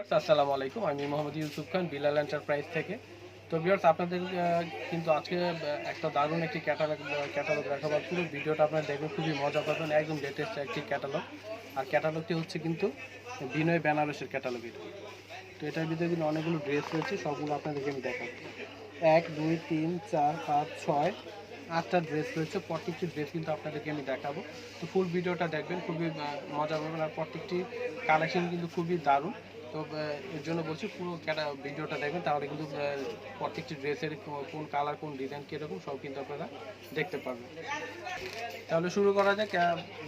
আসসালামু আলাইকুম। আমি মোহাম্মদ ইউসুফ খান বিলাল এন্টারপ্রাইজ থেকে। তো বিয়ার্স আপনাদের কিন্তু আজকে একটা দারুণ একটি ক্যাটালগ ক্যাটালগ দেখাবো আর পুরো ভিডিওটা আপনারা দেখবেন, খুবই মজা পাবেন, একদম লেটেস্ট একটি ক্যাটালগ। আর ক্যাটালগটি হচ্ছে কিন্তু বিনয় বেনারসের ক্যাটালগ এটা। তো এটার ভিতরে কিন্তু অনেকগুলো ড্রেস রয়েছে, সবগুলো আপনাদেরকে আমি দেখাবো। এক, দুই, তিন, চার, পাঁচ, ছয়, আটটা ড্রেস রয়েছে। প্রত্যেকটি ড্রেস কিন্তু আপনাদেরকে আমি দেখাবো। তো ফুল ভিডিওটা দেখবেন, খুবই মজা পাবেন। আর প্রত্যেকটি কালেকশন কিন্তু খুবই দারুণ। তো এর জন্য বলছি পুরো ক্যাটা ভিডিওটা দেখবেন তাহলে কিন্তু প্রত্যেকটি ড্রেসের কোন কালার কোন ডিজাইন কীরকম সব কিন্তু আপনারা দেখতে পারবেন। তাহলে শুরু করা যাক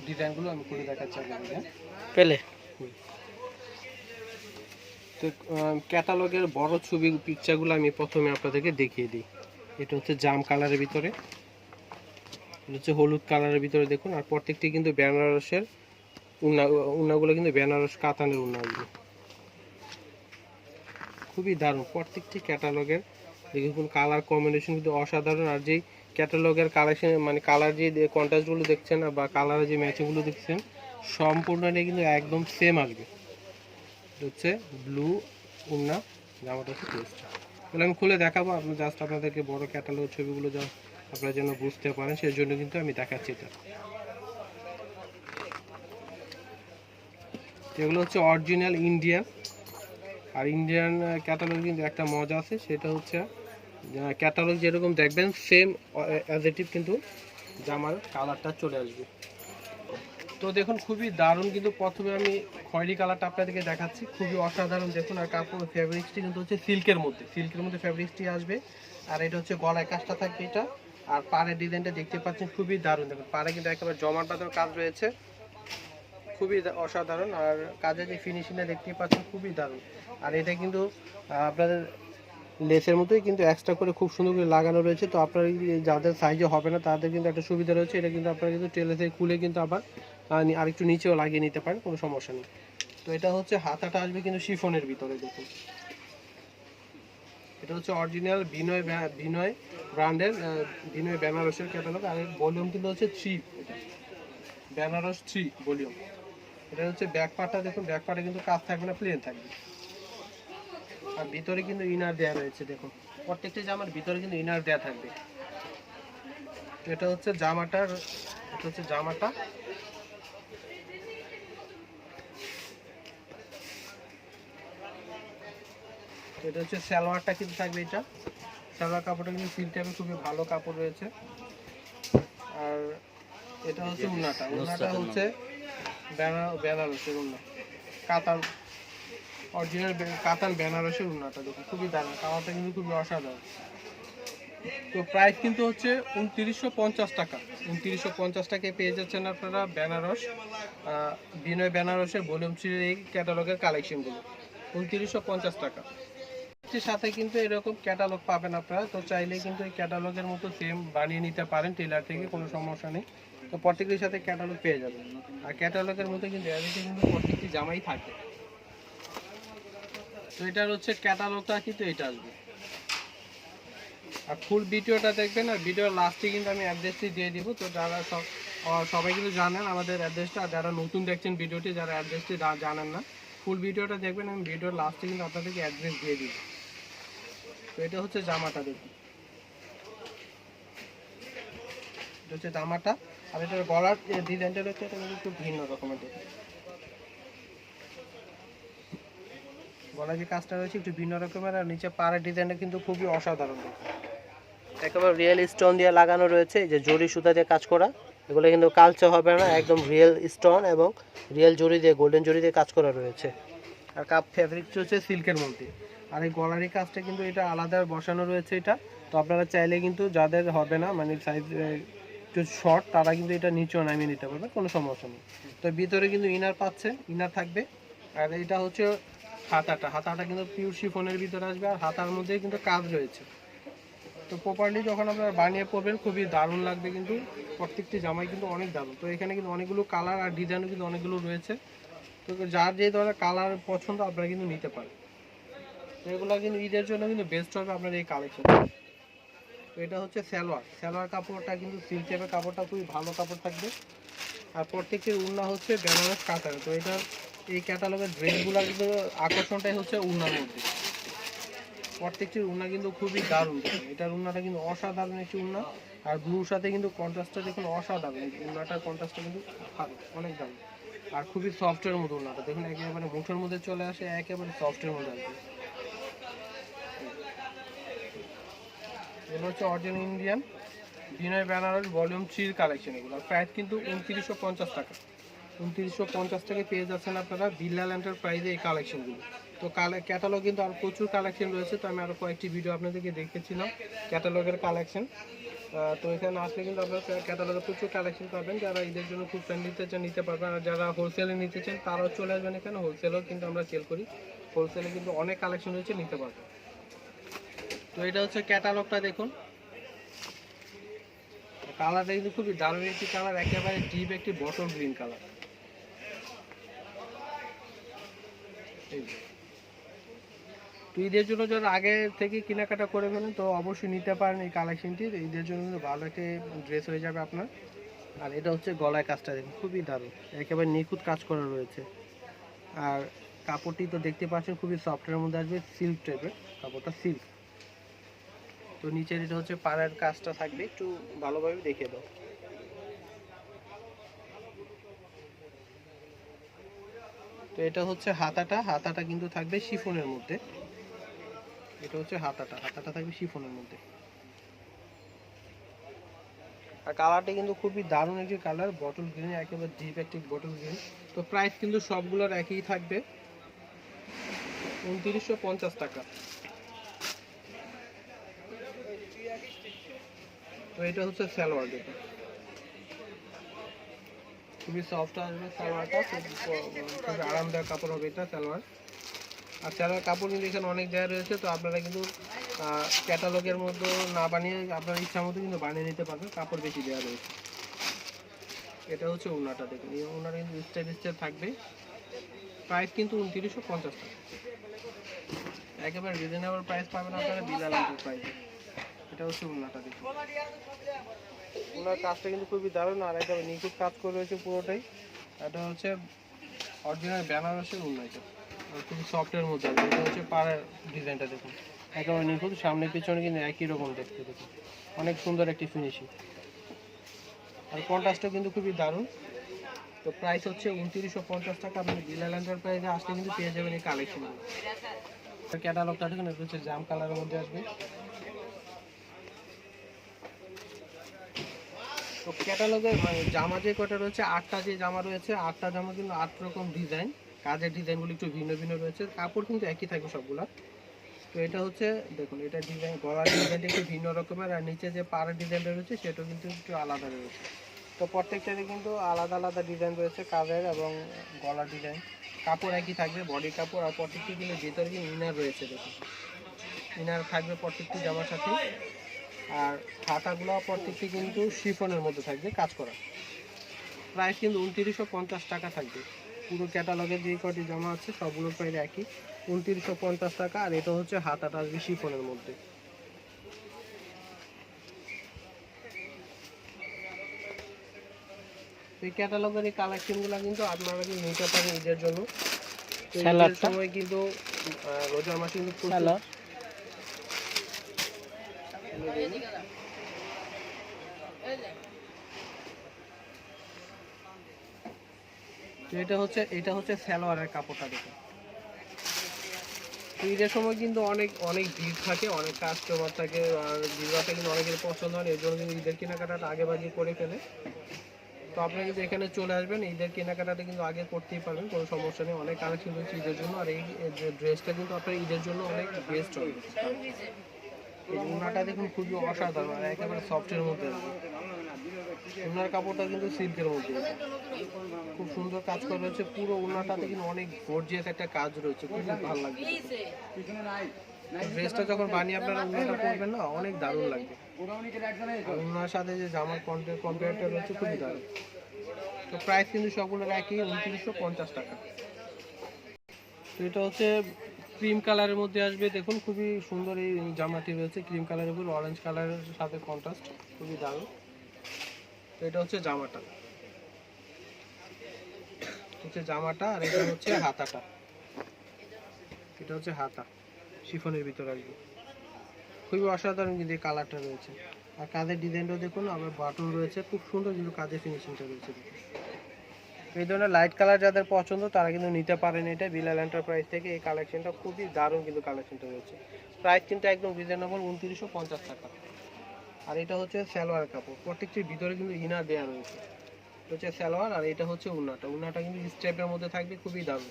ডিজাইনগুলো আমি খুলে দেখাচ্ছি আপনাদের হ্যাঁ? পেলে। তো ক্যাটালগের বড় ছবি পিকচারগুলো আমি প্রথমে আপনাদেরকে দেখিয়ে দিই। এটা হচ্ছে জাম কালারের ভিতরে। এটা হচ্ছে হলুদ কালারের ভিতরে দেখুন। আর প্রত্যেকটি কিন্তু বেনারসের উন্না উন্নাগুলো কিন্তু বেনারস কাতানের উন্নাগুলো খুবই দারুণ। প্রত্যেকটি ক্যাটালগের দেখুন কালার কম্বিনেশন কিন্তু অসাধারণ। আর যেই ক্যাটালগের কালেকশন মানে কালার যে কন্ট্রাস্টগুলো দেখছেন বা কালারের যে ম্যাচিংগুলো দেখছেন সম্পূর্ণটাই কিন্তু একদম সেম আসবে। হচ্ছে ব্লু উন্না, জামাটা হচ্ছে তাহলে আমি খুলে দেখাবো আপনি জাস্ট আপনাদেরকে বড় ক্যাটালগ ছবিগুলো যা আপনারা যেন বুঝতে পারেন সেই জন্য কিন্তু আমি দেখাচ্ছি এটা। এগুলো হচ্ছে অরিজিনাল ইন্ডিয়ান আর ইন্ডিয়ান ক্যাটালগ কিন্তু একটা মজা আছে, সেটা হচ্ছে ক্যাটালগ যেরকম দেখবেন সেম অ্যাজেটিভ কিন্তু জামার কালারটা চলে আসবে। তো দেখুন, খুবই দারুণ কিন্তু প্রথমে আমি খয়েরি কালারটা আপনাদেরকে দেখাচ্ছি। খুবই অসাধারণ, দেখুন, আর কাপড় ফ্যাব্রিক্সটি কিন্তু হচ্ছে সিল্কের মধ্যে। সিল্কের মধ্যে ফ্যাব্রিক্সটি আসবে, আর এটা হচ্ছে গলায় কাজটা থাকবে এটা। আর পাড়ের ডিজাইনটা দেখতে পাচ্ছেন, খুবই দারুণ। দেখুন, পাড়ে কিন্তু একেবারে জমাট বাঁধার কাজ রয়েছে। খুবই অসাধারণ আর কাজের যে ফিনিশিংটা দেখতে পাচ্ছেন খুবই দারুণ। আর এটা কিন্তু আপনাদের লেসের মতোই কিন্তু এক্সট্রা করে খুব সুন্দর করে লাগানো রয়েছে। তো আপনার যাদের সাইজে হবে না, তাদের কিন্তু একটা সুবিধা রয়েছে। এটা কিন্তু আপনারা কিন্তু টেলে থেকে খুলে কিন্তু আবার আরেকটু নিচেও লাগিয়ে নিতে পারেন, কোনো সমস্যা নেই। তো এটা হচ্ছে হাতাটা আসবে কিন্তু শিফনের ভিতরে, দেখুন। এটা হচ্ছে অরিজিনাল বিনয় বিনয় ব্র্যান্ডের বিনয় বেনারসের ক্যাটালগ আর ভলিউম কিন্তু হচ্ছে থ্রি বেনারস থ্রি ভলিউম এটা হচ্ছে ব্যাক পার্টটা দেখুন ব্যাক পার্টে কিন্তু কাজ থাকবে না প্লেন থাকবে। আর ভিতরে কিন্তু ইনার দেয়া রয়েছে দেখুন। প্রত্যেকটা জামার ভিতরে কিন্তু ইনার দেয়া থাকবে। এটা হচ্ছে জামাটার এটা হচ্ছে জামাটা। এটা হচ্ছে সালোয়ারটা কিন্তু থাকবে এটা। সালোয়ার কাপড়টা কিন্তু সিল টাইপের খুবই ভালো কাপড় রয়েছে। আর এটা হচ্ছে উনাটা উন্নাটা। হচ্ছে বেনা- বেনারসের উন্না কাতান অরিজিনাল কাতান বেনারসের উন্নাটা দেখুন, খুবই দারুণ। কালারটা কিন্তু খুবই অসাধারণ। তো প্রাইস কিন্তু হচ্ছে উনত্রিশশো পঞ্চাশ টাকা। উনত্রিশশো পঞ্চাশ টাকায় পেয়ে যাচ্ছেন আপনারা বেনারস বিনয় বেনারসের ভলিউম থ্রির এই ক্যাটালগের কালেকশনগুলো উনত্রিশশো পঞ্চাশ টাকা। সাথে কিন্তু এরকম ক্যাটালগ পাবেন আপনারা। তো চাইলে কিন্তু এই ক্যাটালগের মতো সেম বানিয়ে নিতে পারেন টেলার থেকে কোনো সমস্যা নেই। তো প্রত্যেকটির সাথে ক্যাটালগ পেয়ে যাবেন আর ক্যাটালগের মধ্যে কিন্তু এদিকে কিন্তু প্রত্যেকটি জামাই থাকে। তো এটার হচ্ছে ক্যাটালগটা কিন্তু এটা আসবে। আর ফুল ভিডিওটা দেখবেন, আর ভিডিওর লাস্টে কিন্তু আমি অ্যাড্রেসটি দিয়ে দিব। তো যারা সব সবাই কিন্তু জানেন আমাদের অ্যাড্রেসটা যারা নতুন দেখছেন ভিডিওটি, যারা অ্যাড্রেসটি জানেন না ফুল ভিডিওটা দেখবেন, আমি ভিডিওর লাস্টে কিন্তু আপনাদেরকে অ্যাড্রেস দিয়ে দিব। তো এটা হচ্ছে জামাটা দেখুন। এটা হচ্ছে জামাটা। আর এটার গলার যে ডিজাইনটা রয়েছে এটা কিন্তু একটু ভিন্ন রকমের গলার যে কাজটা রয়েছে একটু ভিন্ন রকমের আর নিচে পাড়ের ডিজাইনটা কিন্তু খুবই অসাধারণ একেবারে রিয়েল স্টোন দিয়ে লাগানো রয়েছে যে জরি সুতা দিয়ে কাজ করা। এগুলো কিন্তু কালচে হবে না একদম রিয়েল স্টোন এবং রিয়েল জরি দিয়ে গোল্ডেন জরি দিয়ে কাজ করা রয়েছে। আর কাপ ফ্যাব্রিকটা হচ্ছে সিল্কের মধ্যে। আর এই গলারি কাজটা কিন্তু এটা আলাদা বসানো রয়েছে এটা। তো আপনারা চাইলে কিন্তু যাদের হবে না মানে সাইজ একটু শর্ট তারা কিন্তু এটা নিচেও নামিয়ে নিতে পারবে, কোনো সমস্যা নেই। তো ভিতরে কিন্তু ইনার পাচ্ছে ইনার থাকবে। আর এটা হচ্ছে হাতাটা হাতাটা কিন্তু পিওর শিফনের ভিতরে আসবে, আর হাতার মধ্যে কিন্তু কাজ রয়েছে। তো প্রপারলি যখন আপনারা বানিয়ে পড়বেন খুবই দারুণ লাগবে কিন্তু, প্রত্যেকটি জামাই কিন্তু অনেক দারুণ। তো এখানে কিন্তু অনেকগুলো কালার আর ডিজাইনও কিন্তু অনেকগুলো রয়েছে। তো যার যে ধরনের কালার পছন্দ, আপনারা কিন্তু নিতে পারেন। এগুলো কিন্তু ঈদের জন্য কিন্তু বেস্ট হবে আপনার এই কালেকশন এটা হচ্ছে সালোয়ার। সালোয়ার কাপড়টা কিন্তু সিল্ক টাইপের কাপড়টা খুবই ভালো কাপড় থাকবে। আর প্রত্যেকটির উন্না হচ্ছে বেনারস কাতার। তো এটার এই ক্যাটালগের ড্রেসগুলো কিন্তু আকর্ষণটাই হচ্ছে উন্নার মধ্যে। প্রত্যেকটির উন্না কিন্তু খুবই দারুণ। এটার উন্নাটা কিন্তু অসাধারণ একটি উন্না। আর ব্লুর সাথে কিন্তু কন্ট্রাস্টটা দেখুন অসাধারণ। উন্নাটার কন্ট্রাস্টটা কিন্তু ভালো, অনেক দারুণ। আর খুবই সফটের মতো উন্নাটা। দেখুন একেবারে মুঠোর মধ্যে চলে আসে, একেবারে সফটের মধ্যে আসবে এগুলো হচ্ছে original Indian Vinay Banaras volume থ্রির কালেকশন এগুলো। প্রাইস কিন্তু উনত্রিশশো পঞ্চাশ টাকা। উনত্রিশশো পঞ্চাশ টাকায় পেয়ে যাচ্ছেন আপনারা বিল্লাল এন্টারপ্রাইজে এই কালেকশনগুলো তো কালে ক্যাটালগ কিন্তু আর প্রচুর কালেকশন রয়েছে, তো আমি আরও কয়েকটি ভিডিও আপনাদেরকে দেখেছিলাম ক্যাটালগের কালেকশন তো এখানে আসলে কিন্তু আপনারা ক্যাটালগে প্রচুর কালেকশন পাবেন। যারা ঈদের জন্য খুব ফ্রেন্ড নিতে চান নিতে পারবেন, আর যারা হোলসেলে নিতে চান, তারাও চলে আসবেন এখানে। হোলসেলেও কিন্তু আমরা সেল করি। হোলসেলে কিন্তু অনেক কালেকশন রয়েছে, নিতে পারবেন। তো এটা হচ্ছে ক্যাটালগটা দেখুন। কালারটা কিন্তু খুবই দারুণ। একটি কালার একেবারে ডিপ একটি বটল গ্রিন কালার তো ঈদের জন্য যারা আগে থেকে কেনাকাটা করে ফেলেন, তো অবশ্যই নিতে পারেন এই কালেকশনটি ঈদের জন্য ভালো একটি ড্রেস হয়ে যাবে আপনার। আর এটা হচ্ছে গলায় কাজটা দেখুন, খুবই দারুণ। একেবারে নিখুঁত কাজ করা রয়েছে। আর কাপড়টি তো দেখতে পাচ্ছেন, খুবই সফটের মধ্যে আসবে সিল্ক টাইপের কাপড়টা সিল্ক তো নিচের এটা হচ্ছে পাড়ের কাজটা থাকবে, একটু ভালোভাবে দেখে দাও। তো এটা হচ্ছে হাতাটা হাতাটা কিন্তু থাকবে শিফনের মধ্যে। এটা হচ্ছে হাতাটা হাতাটা থাকবে শিফনের মধ্যে। আর কালারটা কিন্তু খুবই দারুণ একটি কালার বটল গ্রিন একেবারে ডিপ একটি বটল গ্রিন তো প্রাইস কিন্তু সবগুলোর একই থাকবে। উনত্রিশশো টাকা। তো এটা হচ্ছে সালোয়ার দেখুন খুবই সফট আসবে সালোয়ারটা, খুব আরামদায়ক কাপড় হবে এটা, সালোয়ার। আর সালোয়ার কাপড় কিন্তু এখানে অনেক দেওয়া রয়েছে, তো আপনারা কিন্তু ক্যাটালগের মধ্যে না বানিয়ে আপনার ইচ্ছা মতো কিন্তু বানিয়ে নিতে পারবেন, কাপড় বেশি দেওয়া রয়েছে। এটা হচ্ছে উনাটা দেখুন, এই উনাটা কিন্তু স্টেপ স্টেপ থাকবে। প্রাইস কিন্তু উনত্রিশশো পঞ্চাশ টাকা। একেবারে রিজনেবল প্রাইস পাবেন আপনারা বিলাল প্রাইস এটা হচ্ছে দেখুন কাজটা কিন্তু খুবই আর কাজ করে রয়েছে পুরোটাই। এটা হচ্ছে অরিজিনাল খুবই মধ্যে এটা হচ্ছে পাড়ের ডিজাইনটা দেখুন। সামনে পিছনে কিন্তু একই রকম দেখতে দেখুন। অনেক সুন্দর একটি ফিনিশিং আর কন্ট্রাস্টও কিন্তু খুবই দারুণ। তো প্রাইস হচ্ছে উনত্রিশশো পঞ্চাশ টাকা। আপনি বিলাল এন্টারপ্রাইজে আসলে কিন্তু পেয়ে যাবেন এই কালেকশনগুলো ক্যাটালগটা দেখুন, এটা হচ্ছে জাম কালারের মধ্যে আসবে। তো ক্যাটালগে মানে জামা যে কটা রয়েছে, আটটা যে জামা রয়েছে, আটটা জামা কিন্তু আট রকম ডিজাইন কাজের ডিজাইনগুলো একটু ভিন্ন ভিন্ন রয়েছে, কাপড় কিন্তু একই থাকে সবগুলা। তো এটা হচ্ছে, দেখুন, এটা ডিজাইন গলার ডিজাইনটা একটু ভিন্ন রকমের, আর নিচে যে পাড়ের ডিজাইনটা রয়েছে, সেটাও কিন্তু একটু আলাদা রয়েছে। তো প্রত্যেকটাতে কিন্তু আলাদা আলাদা ডিজাইন রয়েছে, কাজের এবং গলার ডিজাইন কাপড় একই থাকবে বডি কাপড়, আর প্রত্যেকটি কিন্তু ভেতরে কিন্তু ইনার রয়েছে, দেখুন। ইনার থাকবে প্রত্যেকটি জামার সাথে। আর হাতাগুলো প্রত্যেকটি কিন্তু শিফনের মধ্যে থাকবে কাজ করা। প্রাইস কিন্তু উনত্রিশশো পঞ্চাশ টাকা থাকবে। পুরো ক্যাটালগের যে কটি জামা আছে সবগুলোর প্রাইস একই। উনত্রিশশো পঞ্চাশ টাকা আর এটা হচ্ছে হাতাটা আসবে শিফনের মধ্যে। এই ক্যাটালগের এই কালেকশনগুলো কিন্তু আপনারা কিন্তু নিতে পারেন ঈদের জন্য। সময় কিন্তু রোজার মাসে কিন্তু এটা হচ্ছে এটা হচ্ছে সালোয়ারের কাপড়টা দেখুন তো ঈদের সময় কিন্তু অনেক অনেক ভিড় থাকে, অনেক কাস্টমার থাকে, আর ভিড়টা কিন্তু অনেকের পছন্দ হয় এর জন্য কিন্তু ঈদের কেনাকাটাটা আগে বাগে করে ফেলে। তো আপনি কিন্তু এখানে চলে আসবেন, ঈদের কেনাকাটাটা কিন্তু আগে করতেই পারবেন, কোনো সমস্যা নেই, অনেক কালেকশন রয়েছে ঈদের জন্য, আর এই ড্রেসটা কিন্তু আপনার ঈদের জন্য অনেক বেস্ট হবে। এই দেখুন খুবই অসাধারণ একেবারে সফটের মধ্যে। উনার কাপড়টা কিন্তু সিল্কের মধ্যে। খুব সুন্দর কাজ করা রয়েছে, পুরো উনাটাতে কিন্তু অনেক গর্জিয়াস একটা কাজ রয়েছে খুব ভালো লাগবে ড্রেসটা যখন বানিয়ে আপনারা উনাটা পরবেন না, অনেক দারুণ লাগবে। উনার সাথে যে জামার কম্পেয়ারটা রয়েছে, খুবই দারুণ। তো প্রাইস কিন্তু সবগুলোর একই, উনত্রিশশো পঞ্চাশ টাকা। তো এটা হচ্ছে ক্রিম কালারের মধ্যে আসবে। দেখুন, খুবই সুন্দর এই জামাটি রয়েছে ক্রিম কালারের উপর অরেঞ্জ কালারের সাথে কন্ট্রাস্ট খুবই দারুণ। এটা হচ্ছে জামাটা। হচ্ছে জামাটা আর এটা হচ্ছে হাতাটা। এটা হচ্ছে হাতা, শিফনের ভিতরে আসবে। খুবই অসাধারণ কিন্তু এই কালারটা রয়েছে। আর কাজের ডিজাইনটাও দেখুন, আবার বাটন রয়েছে, খুব সুন্দর কিন্তু কাজের ফিনিশিংটা রয়েছে। এই ধরনের লাইট কালার যাদের পছন্দ, তারা কিন্তু নিতে পারেন এটা বিলাল এন্টারপ্রাইজ থেকে। এই কালেকশনটা খুবই দারুণ কিন্তু কালেকশনটা রয়েছে প্রাইস কিন্তু একদম রিজনেবল উনত্রিশশো পঞ্চাশ টাকা। আর এটা হচ্ছে সালোয়ার কাপড়। প্রত্যেকটির ভিতরে কিন্তু ইনার দেওয়া রয়েছে। হচ্ছে সালোয়ার আর এটা হচ্ছে উন্নাটা। উন্নাটা কিন্তু স্টেপের মধ্যে থাকবে, খুবই দারুণ।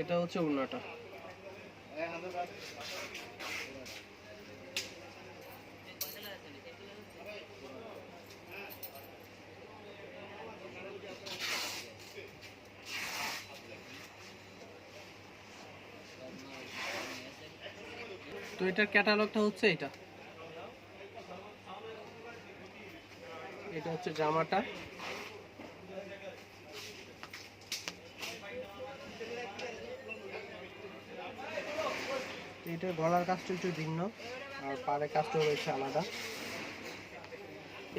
এটা হচ্ছে উন্নাটা। তো এটার ক্যাটালগটা হচ্ছে এটা। এটা হচ্ছে জামাটা। এটার গলার কাজটা একটু ভিন্ন, আর পাড়ের কাজটা রয়েছে আলাদা।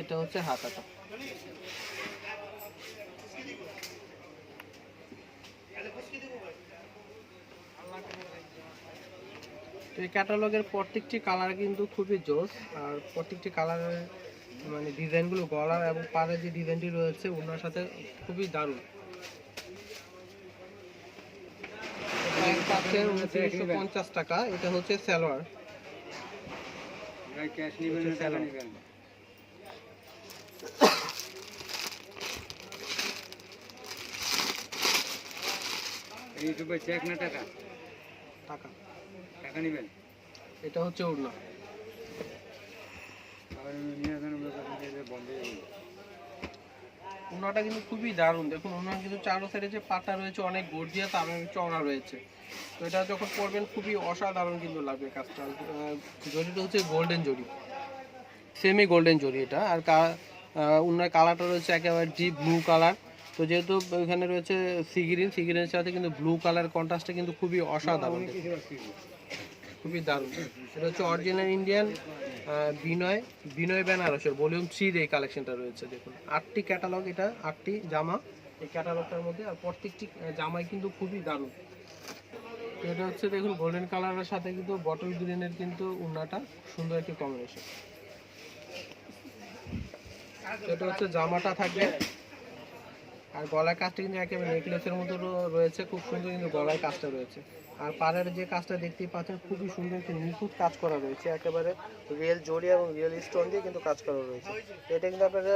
এটা হচ্ছে হাতাটা। এই ক্যাটালগের প্রত্যেকটি কালার কিন্তু খুবই জোস আর প্রত্যেকটি কালারের মানে ডিজাইনগুলো গলার এবং পাড়ের যে ডিজাইনটি রয়েছে ওনার সাথে খুবই দারুণ। পাচ্ছেন উনত্রিশশো পঞ্চাশ টাকা এটা হচ্ছে চেক না টাকা? টাকা। টাকা নিবেন? এটা হচ্ছে ওড়না। ওনাটা কিন্তু খুবই দারুণ। দেখুন ওনার কিন্তু চারো সাইডে যে পাটা রয়েছে অনেক গর্জিয়াস আর অনেক চওড়া রয়েছে। তো এটা যখন পরবেন খুবই অসাধারণ কিন্তু লাগবে কাজটা। জরিটা হচ্ছে গোল্ডেন জরি সেমি গোল্ডেন জরি এটা। আর ওনার কালারটা রয়েছে একেবারে ডিপ ব্লু কালার তো যেহেতু এখানে রয়েছে সিগিরিন সিগিরিনের সাথে কিন্তু ব্লু কালার কন্ট্রাস্টটা কিন্তু খুবই অসাধারণ। খুবই দারুণ। এটা হচ্ছে অরিজিনাল ইন্ডিয়ান বিনয় বিনয় বেনারসের ভলিউম থ্রির এই কালেকশনটা রয়েছে, দেখুন। আটটি ক্যাটালগ এটা, আটটি জামা এই ক্যাটালগটার মধ্যে, আর প্রত্যেকটি জামাই কিন্তু খুবই দারুণ। এটা হচ্ছে, দেখুন গোল্ডেন কালারের সাথে কিন্তু বটল গ্রিনের কিন্তু উন্নাটা, সুন্দর একটি কম্বিনেশন এটা হচ্ছে জামাটা থাকবে আর গলার কাজটা কিন্তু একেবারে নেকলেসের মতো রয়েছে, খুব সুন্দর কিন্তু গলার কাজটা রয়েছে। আর পাড়ের যে কাজটা দেখতেই পাচ্ছেন, খুবই সুন্দর একটি নিখুঁত কাজ করা রয়েছে, একেবারে রিয়েল জড়ি এবং রিয়েল স্টোন দিয়ে কিন্তু কাজ করা রয়েছে। এটা কিন্তু আপনারা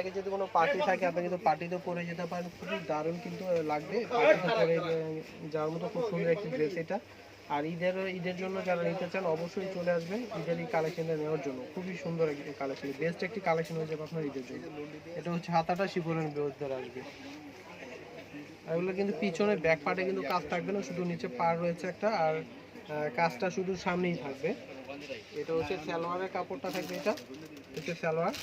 আগে যদি কোনো পার্টি থাকে, আপনি কিন্তু পার্টিতে পরে যেতে পারেন, খুবই দারুণ কিন্তু লাগবে। যাওয়ার মতো খুব সুন্দর একটি ড্রেস এটা। আর ঈদের ঈদের জন্য যারা নিতে চান অবশ্যই চলে আসবেন ঈদের এই কালেকশনটা নেওয়ার জন্য। খুবই সুন্দর একটি কালেকশন বেস্ট একটি কালেকশন হয়ে যাবে আপনার ঈদের জন্য। এটা হচ্ছে হাতাটা শিবনের বিরুদ্ধে আসবে এগুলো কিন্তু পিছনে ব্যাক পার্টে কিন্তু কাজ থাকবে না, শুধু নিচে পার রয়েছে একটা, আর কাজটা শুধু সামনেই থাকবে। এটা হচ্ছে সালোয়ারের কাপড়টা থাকবে এটা হচ্ছে সালোয়ার।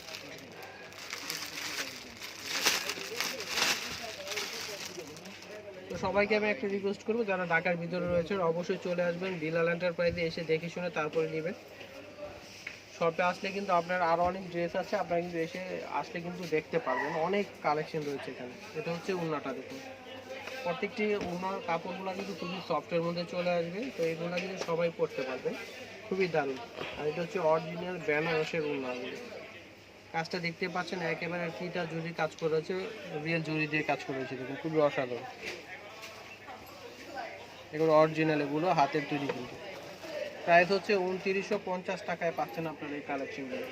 তো সবাইকে আমি একটা রিকোয়েস্ট করব, যারা ঢাকার ভিতরে রয়েছে অবশ্যই চলে আসবেন বিলাল এন্টারপ্রাইজে এসে দেখে শুনে তারপরে নেবেন। শপে আসলে কিন্তু আপনার আরও অনেক ড্রেস আছে, আপনারা কিন্তু এসে আসলে কিন্তু দেখতে পারবেন। অনেক কালেকশন রয়েছে এখানে। এটা হচ্ছে উন্নাটা দেখুন। প্রত্যেকটি উন্নার কাপড়গুলো কিন্তু খুবই সফটের মধ্যে চলে আসবে, তো এগুলো কিন্তু সবাই পরতে পারবে। খুবই দারুণ। আর এটা হচ্ছে অরিজিনাল বেনারসের উন্নাগুলো কাজটা দেখতে পাচ্ছেন, একেবারে ফিটা জুড়ি কাজ করেছে রিয়েল জুড়ি দিয়ে কাজ করেছে দেখুন, খুবই অসাধারণ। এগুলো অরিজিনাল এগুলো হাতের তৈরি কিন্তু। প্রাইস হচ্ছে উনত্রিশশো পঞ্চাশ টাকায় পাচ্ছেন আপনার এই কালেকশনগুলো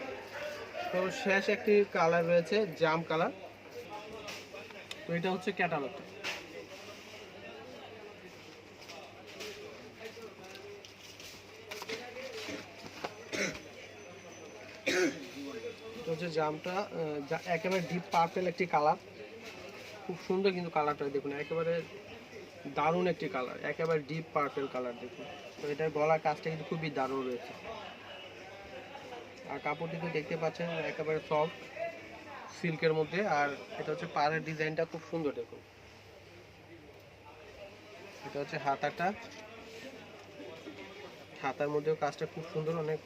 তো শেষ একটি কালার রয়েছে জাম কালার তো এটা হচ্ছে ক্যাটালগটা এটা হচ্ছে জামটা একেবারে ডিপ পার্পেল একটি কালার খুব সুন্দর কিন্তু কালারটা দেখুন, একেবারে দারুণ একটি কালার একেবারে ডিপ পার্পেল কালার দেখুন। তো এটার গলার কাজটা কিন্তু খুবই দারুণ রয়েছে। আর কাপড়টি তো দেখতে পাচ্ছেন, একেবারে সফট সিল্কের মধ্যে, আর এটা হচ্ছে পাড়ের ডিজাইনটা খুব সুন্দর দেখুন। এটা হচ্ছে হাতাটা। হাতার মধ্যেও কাজটা খুব সুন্দর, অনেক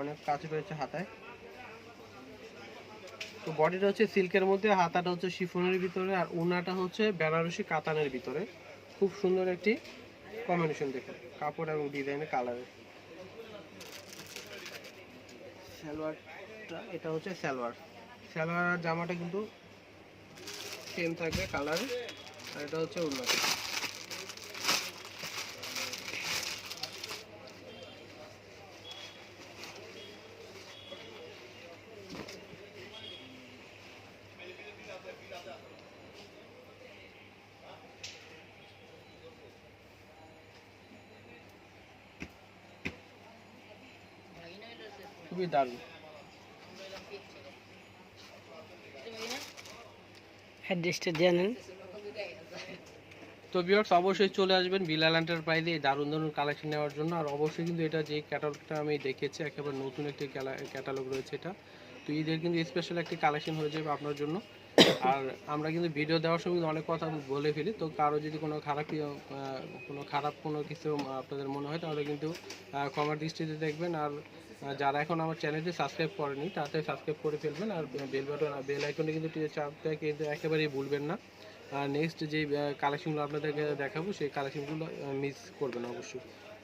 অনেক কাজ রয়েছে হাতায়। তো বডিটা হচ্ছে সিল্কের মধ্যে, হাতাটা হচ্ছে শিফনের ভিতরে, আর উনাটা হচ্ছে বেনারসি কাতানের ভিতরে। খুব সুন্দর একটি কম্বিনেশন দেখুন, কাপড় এবং ডিজাইনের কালারের সালোয়ারটা, এটা হচ্ছে সালোয়ার। সালোয়ার আর জামাটা কিন্তু সেম থাকবে কালার আর এটা হচ্ছে উন্নত খুবই দারুণ। অ্যাড্রেসটা জানেন তো ভিউয়ার্স অবশ্যই চলে আসবেন বিলাল এন্টারপ্রাইজে এই দারুণ দারুণ কালেকশন নেওয়ার জন্য। আর অবশ্যই কিন্তু এটা যে ক্যাটালগটা আমি দেখেছি একেবারে নতুন একটি ক্যাটালগ রয়েছে এটা। তো ঈদের কিন্তু স্পেশাল একটি কালেকশন হয়ে যাবে আপনার জন্য। আর আমরা কিন্তু ভিডিও দেওয়ার সময় অনেক কথা বলে ফেলি। তো কারও যদি কোনো খারাপ আহ, কোনো খারাপ কোনো কিছু আপনাদের মনে হয় তাহলে কিন্তু কমার দৃষ্টিতে দেখবেন। আর যারা এখন আমার চ্যানেলটি সাবস্ক্রাইব করেনি, তাড়াতাড়ি সাবস্ক্রাইব করে ফেলবেন আর বেল বাটন বেল আইকনে কিন্তু চাপতে কিন্তু একেবারেই ভুলবেন না। আর নেক্সট যে কালেকশনগুলো আপনাদেরকে দেখাবো, সেই কালেকশনগুলো মিস করবেন অবশ্যই।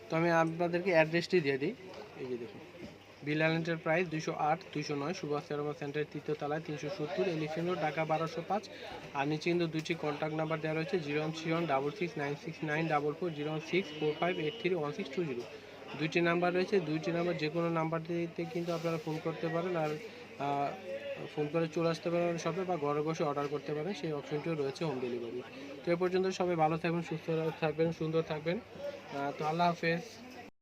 তো আমি আপনাদেরকে অ্যাড্রেসটি দিয়ে দিই। এই যে দেখুন বিলাল এন্টারপ্রাইজ দুশো আট দুশো নয়, সুভাষ চেরমা সেন্টার তৃতীয় তলায় তিনশো সত্তর এলিফেন্ট ঢাকা বারোশো পাঁচ। আর নিচে কিন্তু দুটি কন্ট্যাক্ট নাম্বার দেওয়া রয়েছে, zero one three one, double six, nine six nine, double four, zero one six, four five, eight three, one six two zero. দুইটি নাম্বার রয়েছে, দুইটি নাম্বার যে কোনো নাম্বারটিতে কিন্তু আপনারা ফোন করতে পারেন আর ফোন করে চলে আসতে পারেন শপে বা ঘরে বসে অর্ডার করতে পারেন, সেই অপশনটিও রয়েছে হোম ডেলিভারি তো এ পর্যন্ত সবাই ভালো থাকবেন, সুস্থ থাকবেন, সুন্দর থাকবেন। তো আল্লাহ হাফেজ।